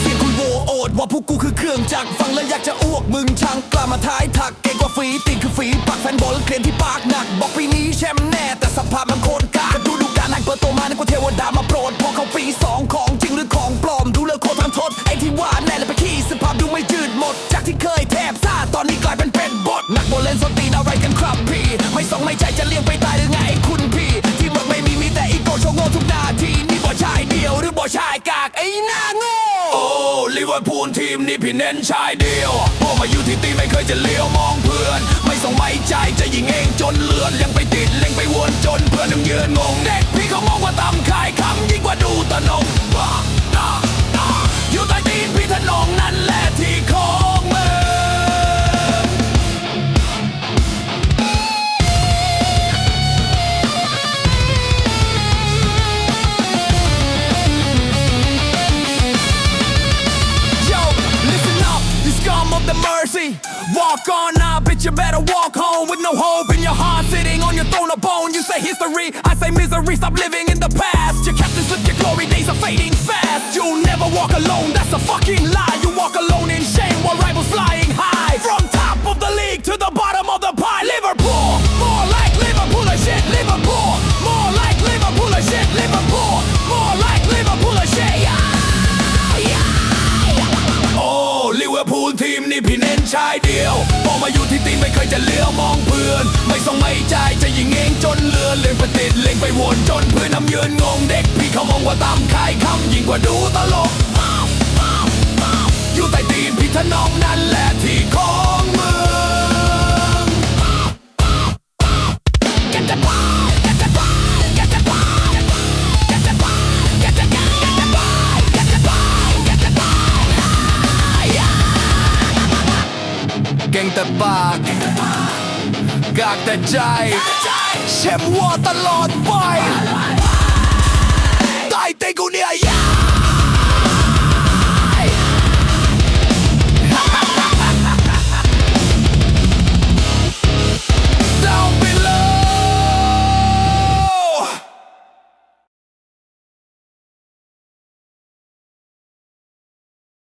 เสียงคุณโวโอดว่าพวกกูคือเครื่องจักรฟังแล้วอยากจะอ้วกมึงช่งกล้ามาท้ายถักเก่งกว่าฝีตีคือฝีปากแฟนบอลเคลียนที่ปากหนัก บอกปีนี้แชมป์แน่แต่สภาพมันโคตร กว่าเทวดามาโปรดพอเขาปีสองของจริงหรือของปลอม ดูเลือกโคตรทันทดไอ้ที่ว่าแน่เลยไปขี้สภาพดูไม่จืดหมด จากที่เคยแทบซ่าตอนนี้กลายเป็นเป็ดบดนักโบเล่นสตีนอะไรกันครับพี่ ไม่ส่งไม่ใจจะเลี้ยงไปตายหรือไงคุณพี่ ที่มืองไม่มีมีแต่อีโก้โชว์โง่ทุกนาทีนี่บ่ชายเดียวหรือบ่ชายกากไอ้หน้าโง่โอ้ลิเวอร์พูลทีมนี้พี่เน้นชายเดียวพวกมาอยู่ที่ตีไม่เคยจะเลี้ยวมองเพื่อน ไม่ส่งไม่ใจจะยิงเองจนเลือนยังไป ติดเล็งไปวนจนเพื่อนยังยืนงงเด็กพี่เขามองว่าตำขายคำยิ่งกว่าดูตนงบ้านานาอยู่ใต้ตีนพี่ทนงนั่นแหละที่ของมึง Yo, listen up, you scum of the mercy. Walk on now, bitch, you better walk home with no hope history, I say misery, stop living in the past. Your captain slip, your glory days are fading fast. You'll never walk alone, that's a fucking lie. You walk alone in shame while rivals flying ออยู่ที่ตีนไม่เคยจะเลี้ยวมองเพื่อน ไม่ส่งไม่ใจจะยิงเองจนเลือนเล่นไปติดเล่งไปวนจนเพื่อนนำยืนงงเด็ก พี่เขามองว่าตามคายคำยิ่งกว่าดูตลก เก่งแต่ปากกากแต่ใจ เชมวัวตลอดไป ตายเตกูเนี่ย